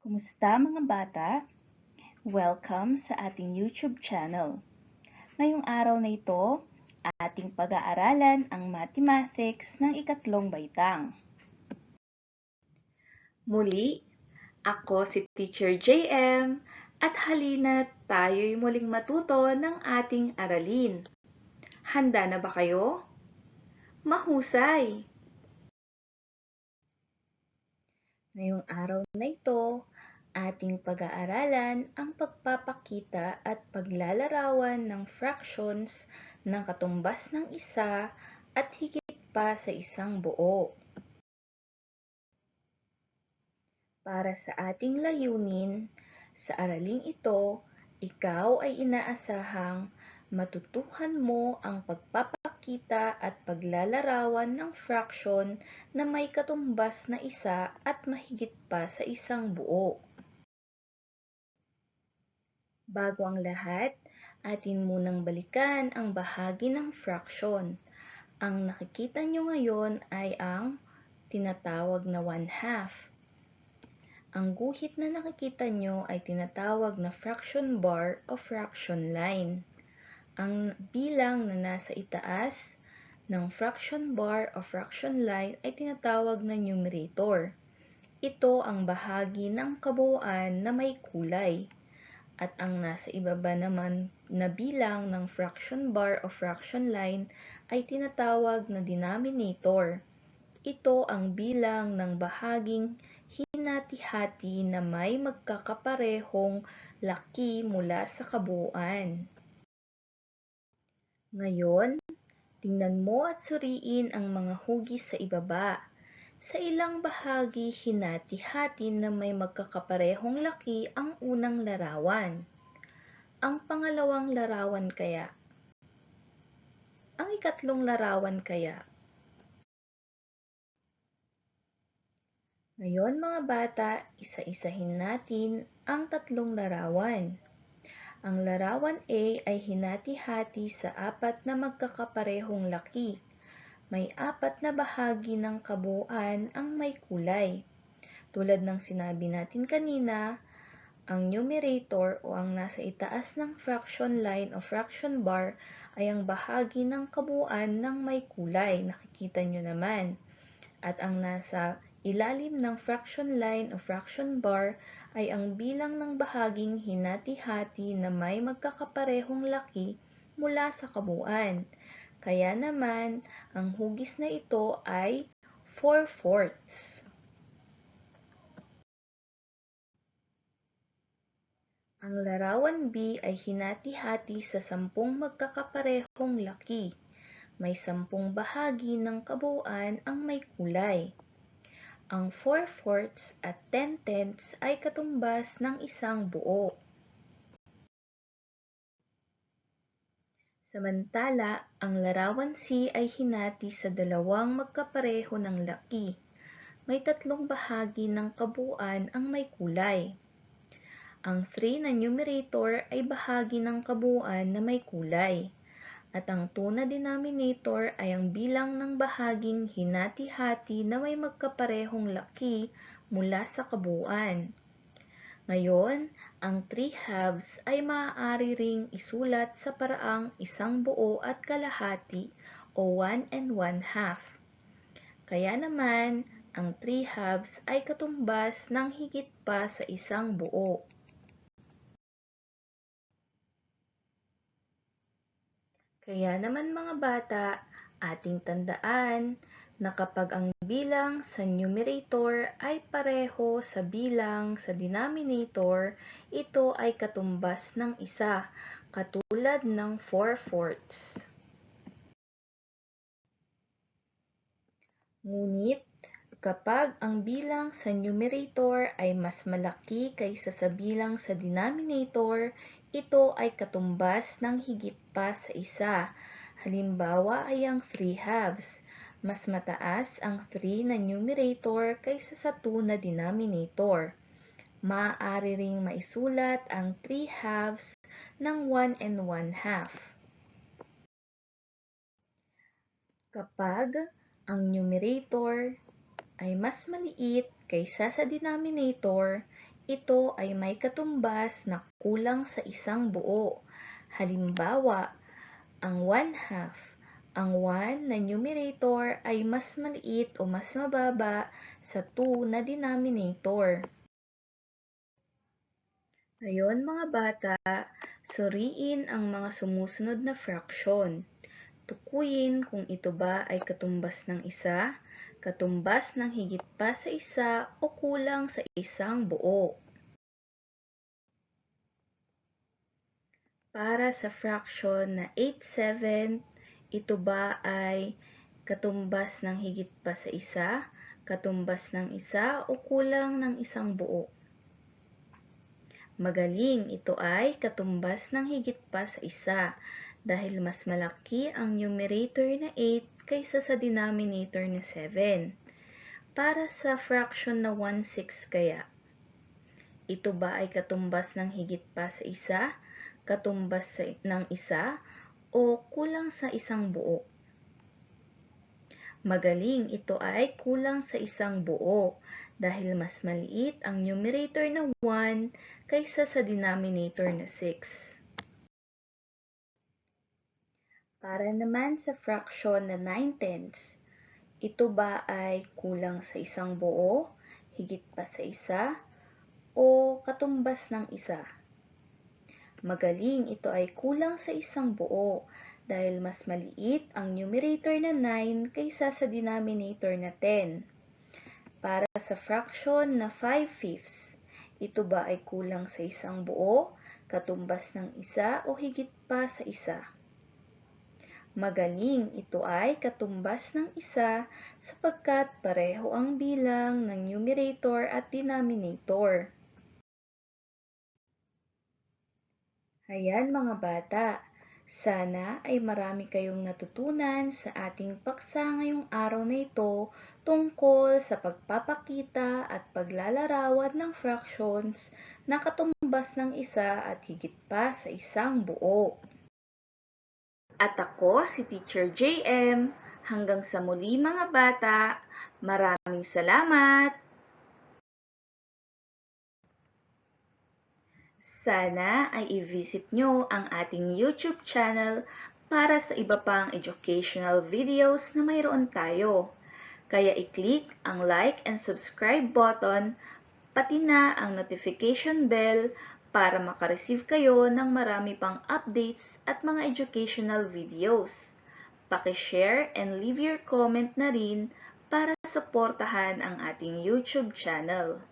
Kumusta mga bata? Welcome sa ating YouTube channel. Ngayong araw na ito, ating pag-aaralan ang mathematics ng ikatlong baitang. Muli, ako si Teacher JM at halina tayo'y muling matuto ng ating aralin. Handa na ba kayo? Mahusay! Ngayong araw na ito, ating pag-aaralan ang pagpapakita at paglalarawan ng fractions ng katumbas ng isa at higit pa sa isang buo. Para sa ating layunin, sa araling ito, ikaw ay inaasahang matutuhan mo ang pagpapakita at paglalarawan ng fraction na may katumbas na isa at mahigit pa sa isang buo. Bago ang lahat, atin munang balikan ang bahagi ng fraction. Ang nakikita nyo ngayon ay ang tinatawag na 1 half. Ang guhit na nakikita nyo ay tinatawag na fraction bar o fraction line. Ang bilang na nasa itaas ng fraction bar o fraction line ay tinatawag na numerator. Ito ang bahagi ng kabuuan na may kulay. At ang nasa ibaba naman na bilang ng fraction bar o fraction line ay tinatawag na denominator. Ito ang bilang ng bahaging hinati-hati na may magkakaparehong laki mula sa kabuuan. Ngayon, tingnan mo at suriin ang mga hugis sa ibaba. Sa ilang bahagi, hinati-hati na may magkakaparehong laki ang unang larawan. Ang pangalawang larawan kaya? Ang ikatlong larawan kaya? Ngayon mga bata, isa-isahin natin ang tatlong larawan. Ang larawan A ay hinati-hati sa apat na magkakaparehong laki. May apat na bahagi ng kabuuan ang may kulay. Tulad ng sinabi natin kanina, ang numerator o ang nasa itaas ng fraction line o fraction bar ay ang bahagi ng kabuuan ng may kulay. Nakikita nyo naman. At ang nasa ilalim ng fraction line o fraction bar ay ang bilang ng bahaging hinati-hati na may magkakaparehong laki mula sa kabuuan. Kaya naman, ang hugis na ito ay 4 fourths. Ang larawan B ay hinati-hati sa sampung magkakaparehong laki. May sampung bahagi ng kabuuan ang may kulay. Ang 4 fourths at 10 tenths ay katumbas ng isang buo. Samantala, ang larawan C ay hinati sa dalawang magkapareho ng laki. May tatlong bahagi ng kabuuan ang may kulay. Ang 3 na numerator ay bahagi ng kabuuan na may kulay. At ang 2 na denominator ay ang bilang ng bahaging hinati-hati na may magkaparehong laki mula sa kabuuan. Ngayon, ang 3 halves ay maaari ring isulat sa paraang isang buo at kalahati o 1 and 1 half. Kaya naman, ang 3 halves ay katumbas ng higit pa sa isang buo. Kaya naman mga bata, ating tandaan na kapag ang bilang sa numerator ay pareho sa bilang sa denominator, ito ay katumbas ng isa, katulad ng 4 fourths. Ngunit, kapag ang bilang sa numerator ay mas malaki kaysa sa bilang sa denominator, ito ay katumbas ng higit pa sa isa. Halimbawa ay ang 3 halves. Mas mataas ang 3 na numerator kaysa sa 2 na denominator. Maaari ring maisulat ang 3 halves ng 1 and 1 half. Kapag ang numerator ay mas maliit kaysa sa denominator, ito ay may katumbas na kulang sa isang buo. Halimbawa, ang 1 half. Ang 1 na numerator ay mas maliit o mas mababa sa 2 na denominator. Ngayon mga bata, suriin ang mga sumusunod na fraction. Tukuyin kung ito ba ay katumbas ng isa, katumbas ng higit pa sa isa o kulang sa isang buo. Para sa fraction na 8/7, ito ba ay katumbas ng higit pa sa isa, katumbas ng isa o kulang ng isang buo? Magaling, ito ay katumbas ng higit pa sa isa dahil mas malaki ang numerator na 8 kaysa sa denominator na 7. Para sa fraction na 1/6 kaya, ito ba ay katumbas ng higit pa sa isa, katumbas ng isa, o kulang sa isang buo? Magaling, ito ay kulang sa isang buo dahil mas maliit ang numerator na 1 kaysa sa denominator na 6. Para naman sa fraction na 9 tenths, ito ba ay kulang sa isang buo, higit pa sa isa, o katumbas ng isa? Magaling, ito ay kulang sa isang buo dahil mas maliit ang numerator na 9 kaysa sa denominator na 10. Para sa fraction na 5 fifths, ito ba ay kulang sa isang buo, katumbas ng isa o higit pa sa isa? Magaling, ito ay katumbas ng isa sapagkat pareho ang bilang ng numerator at denominator. Ayan mga bata, sana ay marami kayong natutunan sa ating paksa ngayong araw na ito tungkol sa pagpapakita at paglalarawan ng fractions na katumbas ng isa at higit pa sa isang buo. At ako si Teacher JM. Hanggang sa muli mga bata, maraming salamat! Sana ay i-visit nyo ang ating YouTube channel para sa iba pang educational videos na mayroon tayo. Kaya i-click ang like and subscribe button, pati na ang notification bell para makareceive kayo ng marami pang updates at mga educational videos. Paki-share and leave your comment na rin para suportahan ang ating YouTube channel.